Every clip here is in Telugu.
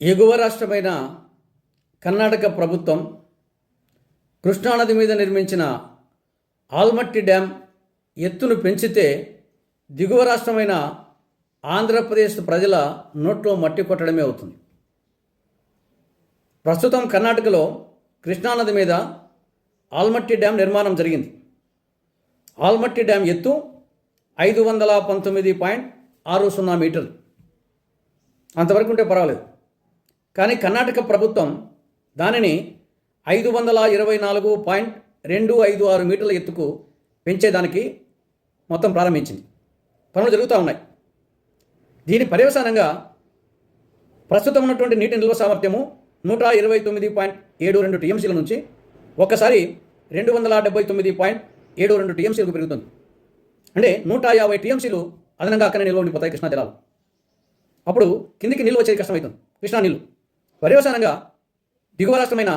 ఎగువ రాష్ట్రమైన కర్ణాటక ప్రభుత్వం కృష్ణానది మీద నిర్మించిన ఆల్మట్టి డ్యాం ఎత్తును పెంచితే దిగువ రాష్ట్రమైన ఆంధ్రప్రదేశ్ ప్రజల నోట్లో మట్టి కొట్టడమే అవుతుంది. ప్రస్తుతం కర్ణాటకలో కృష్ణానది మీద ఆల్మట్టి డ్యాం నిర్మాణం జరిగింది. ఆల్మట్టి డ్యాం ఎత్తు ఐదు వందల పంతొమ్మిది పాయింట్ ఆరు సున్నా మీటర్లు. అంతవరకు ఉంటే పర్వాలేదు. కానీ కర్ణాటక ప్రభుత్వం దానిని ఐదు వందల ఇరవై నాలుగు పాయింట్ రెండు ఐదు ఆరు మీటర్ల ఎత్తుకు పెంచేదానికి మొత్తం ప్రారంభించింది. పనులు జరుగుతూ ఉన్నాయి. దీని పర్యవసానంగా ప్రస్తుతం ఉన్నటువంటి నీటి నిల్వ సామర్థ్యము నూట ఇరవై తొమ్మిది పాయింట్ ఏడు రెండు టీఎంసీల నుంచి ఒక్కసారి రెండు వందల డెబ్బై తొమ్మిది పాయింట్ ఏడు రెండు టీఎంసీలకు పెరుగుతుంది. అంటే నూట యాభై టీఎంసీలు అదనంగా అక్కడే నిల్వ ఉండిపోతాయి కృష్ణా జలాలు. అప్పుడు కిందికి నిల్వ వచ్చేది కష్టమవుతుంది కృష్ణా నీళ్ళు. పర్యవసానంగా దిగువ రాష్ట్రమైన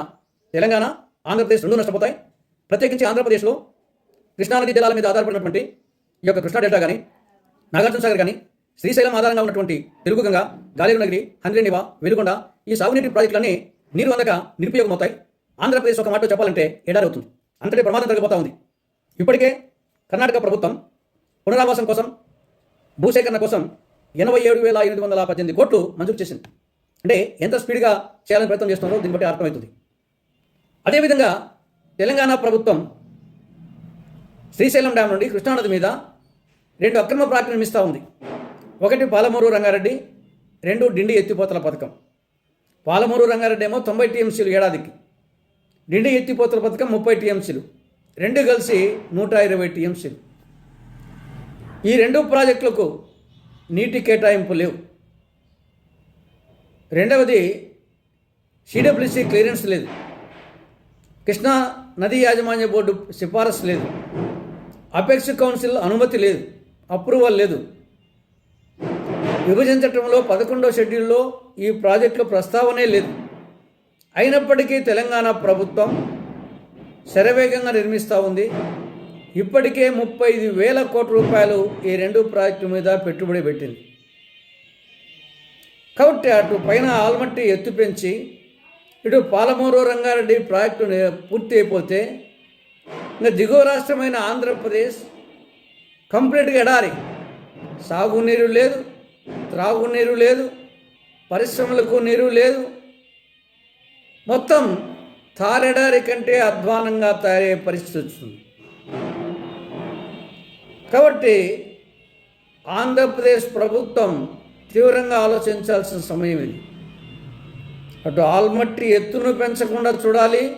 తెలంగాణ ఆంధ్రప్రదేశ్ రెండు నష్టపోతాయి. ప్రత్యేకించి ఆంధ్రప్రదేశ్లో కృష్ణానది జలాల మీద ఆధారపడినటువంటి ఈ యొక్క కృష్ణా డెల్టా కానీ నాగార్జున సాగర్ కానీ శ్రీశైలం ఆధారంగా ఉన్నటువంటి తెలుగుగంగ గంగ హంద్రేనివ వెలుగొండ ఈ సాగునీటి ప్రాజెక్టులన్నీ నీరు అందక నిరుపయోగమవుతాయి. ఆంధ్రప్రదేశ్ ఒక మాట చెప్పాలంటే ఎడారి అవుతుంది అంతటి ప్రమాదం జరిగిపోతా ఉంది. ఇప్పటికే కర్ణాటక ప్రభుత్వం పునరావాసం కోసం భూసేకరణ కోసం ఎనభై ఏడు వేల ఎనిమిది వందల పద్దెనిమిది కోట్లు మంజూరు చేసింది. అంటే ఎంత స్పీడ్గా చేయాలని ప్రయత్నం చేస్తున్నారో దీన్ని బట్టి అర్థమవుతుంది. అదేవిధంగా తెలంగాణ ప్రభుత్వం శ్రీశైలం డ్యాం నుండి కృష్ణానది మీద రెండు అక్రమ ప్రాజెక్టులు నిర్మిస్తూ ఉంది. ఒకటి పాలమూరు రంగారెడ్డి రెండు డిండి ఎత్తిపోతల పథకం. పాలమూరు రంగారెడ్డి ఏమో తొంభై టీఎంసీలు ఏడాదికి. డిండి ఎత్తిపోతల పథకం ముప్పై టీఎంసీలు. రెండు కలిసి నూట ఇరవై టీఎంసీలు. ఈ రెండు ప్రాజెక్టులకు నీటి కేటాయింపు లేవు. రెండవది సిడబ్ల్యూసి క్లియరెన్స్ లేదు. కృష్ణా నదీ యాజమాన్య బోర్డు సిఫారసు లేదు. అపెక్స్ కౌన్సిల్ అనుమతి లేదు. అప్రూవల్ లేదు. విభజించటంలో పదకొండవ షెడ్యూల్లో ఈ ప్రాజెక్టుల ప్రస్తావనే లేదు. అయినప్పటికీ తెలంగాణ ప్రభుత్వం శరవేగంగా నిర్మిస్తూ ఉంది. ఇప్పటికే ముప్పై ఐదు వేల కోట్ల రూపాయలు ఈ రెండు ప్రాజెక్టు మీద పెట్టుబడి పెట్టింది. కాబట్టి అటు పైన ఆల్మట్టి ఎత్తు పెంచి ఇటు పాలమూరు రంగారెడ్డి ప్రాజెక్టు పూర్తి అయిపోతే ఇంకా దిగువ రాష్ట్రమైన ఆంధ్రప్రదేశ్ కంప్లీట్గా ఎడారి. సాగునీరు లేదు త్రాగునీరు లేదు పరిశ్రమలకు నీరు లేదు. మొత్తం తారెడారి కంటే అధ్వానంగా తయారయ్యే పరిస్థితి వచ్చింది. కాబట్టి ఆంధ్రప్రదేశ్ ప్రభుత్వం తీవ్రంగా ఆలోచించాల్సిన సమయం ఇది. అటు ఆల్మట్టి ఎత్తును పెంచకుండా చూడాలి.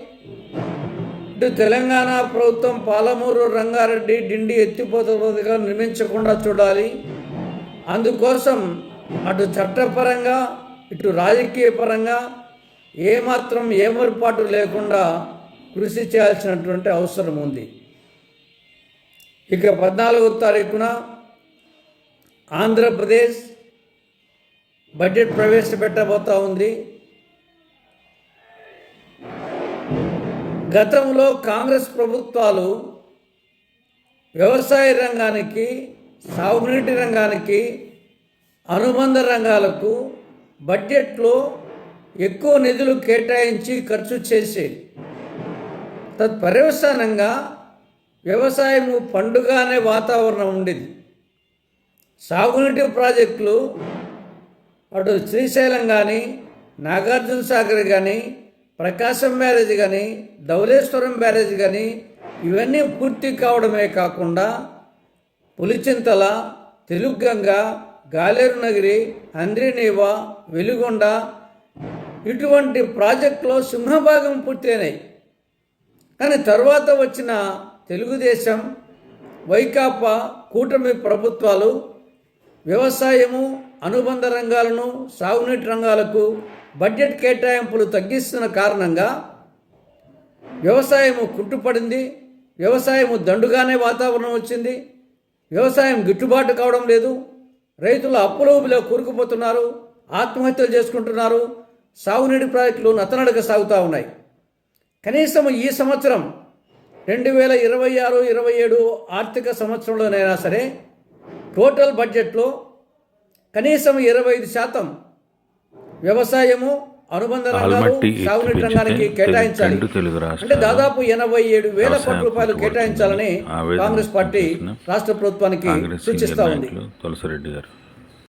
ఇటు తెలంగాణ ప్రభుత్వం పాలమూరు రంగారెడ్డి డిండి ఎత్తిపోతగా నిర్మించకుండా చూడాలి. అందుకోసం అటు చట్టపరంగా ఇటు రాజకీయ పరంగా ఏమాత్రం ఏమర్పాటు లేకుండా కృషి చేయాల్సినటువంటి అవసరం ఉంది. ఇక పద్నాలుగో తారీఖున ఆంధ్రప్రదేశ్ బడ్జెట్ ప్రవేశపెట్టబోతా ఉంది. గతంలో కాంగ్రెస్ ప్రభుత్వాలు వ్యవసాయ రంగానికి సాగునీటి రంగానికి అనుబంధ రంగాలకు బడ్జెట్లో ఎక్కువ నిధులు కేటాయించి ఖర్చు చేసేది తత్పర్యవసానంగా వ్యవసాయము పండుగ అనే వాతావరణం ఉండేది. సాగునీటి ప్రాజెక్టులు అటు శ్రీశైలం కానీ నాగార్జున సాగర్ కానీ ప్రకాశం బ్యారేజ్ కానీ ధవళేశ్వరం బ్యారేజ్ కానీ ఇవన్నీ పూర్తి కావడమే కాకుండా పులిచింతల తెలుగంగ గాలేరు నగిరి అంద్రినీవ వెలుగొండ ఇటువంటి ప్రాజెక్టులో సింహభాగం పూర్తయినాయి. కానీ తర్వాత వచ్చిన తెలుగుదేశం వైకాపా కూటమి ప్రభుత్వాలు వ్యవసాయము అనుబంధ రంగాలను సాగునీటి రంగాలకు బడ్జెట్ కేటాయింపులు తగ్గిస్తున్న కారణంగా వ్యవసాయము కుంటుపడింది వ్యవసాయము దండుగానే వాతావరణం వచ్చింది వ్యవసాయం గిట్టుబాటు కావడం లేదు రైతులు అప్పులోపులో కూరుకుపోతున్నారు ఆత్మహత్యలు చేసుకుంటున్నారు సాగునీటి ప్రాజెక్టులు నతనడక సాగుతూ ఉన్నాయి. కనీసం ఈ సంవత్సరం రెండు వేల ఇరవై ఆరు ఇరవై ఏడు ఆర్థిక సంవత్సరంలోనైనా సరే టోటల్ బడ్జెట్లో కనీసం ఇరవై ఐదు శాతం వ్యవసాయము అనుబంధ రంగాలు సాగునీటి రంగానికి కేటాయించాలి. అంటే దాదాపు ఎనభై ఏడు వేల కోట్ల రూపాయలు కేటాయించాలని కాంగ్రెస్ పార్టీ రాష్ట్ర ప్రభుత్వానికి సూచిస్తా ఉంది. తులసిరెడ్డి గారు.